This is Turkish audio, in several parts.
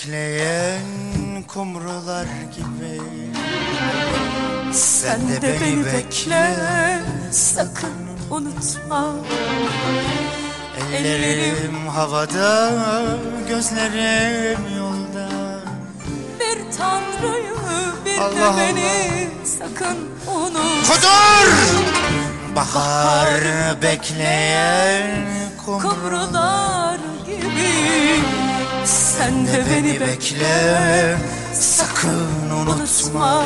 bekleyen kumrular gibi. Sen de beni bekle. sakın unutma. Ellerim havada, gözlerim yolda. Bir tanrıyı bir Allah de Allah. beni sakın unutma. Kudur! Bahar bekleyen kumru Kumrular Sen de beni bekle. sakın unutma.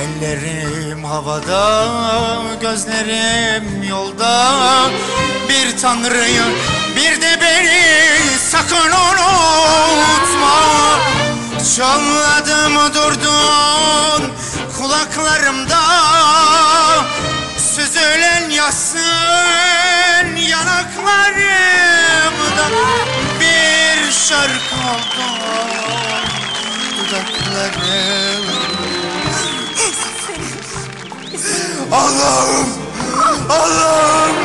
Ellerim havada, gözlerim yolda. Bir tanrıyı, bir de beni sakın unutma. Çınladı durdun Şarkı oldu dudaklarım Allah'ım! Allah'ım!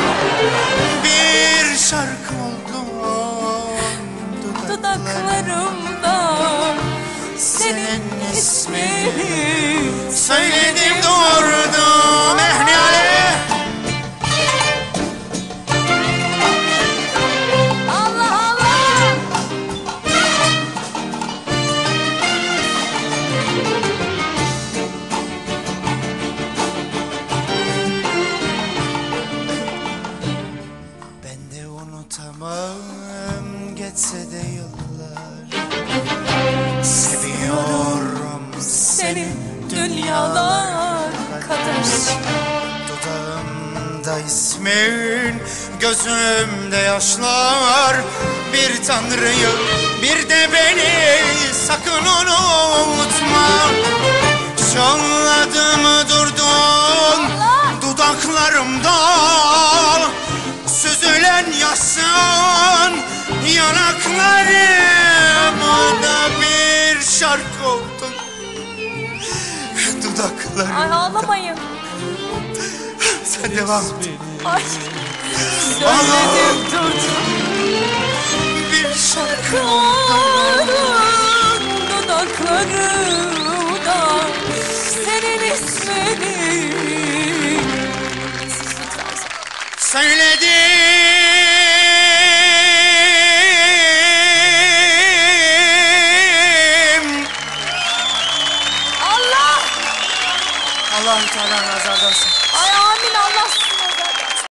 Bir şarkı oldu. Dudaklarım Dudaklarımda Senin ismini Söyledim de yıllar Seviyorum Seni dünyalar kadar. Dudağımda ismin, gözümde yaşlar. Bir tanrıyı, bir de beni sakın unutma. Çınladım durdun dudaklarımda. Süzülen yasın yanaklarımda bir şarkı oldun Dudaklarım. Ay ağlamayın. Sen devam et. Ay. Söyledim durdum Bir şarkı Kırın dudaklarımda Senin ismini. Söyledim Allah'ım Teala nazardansın. Ay amin Allah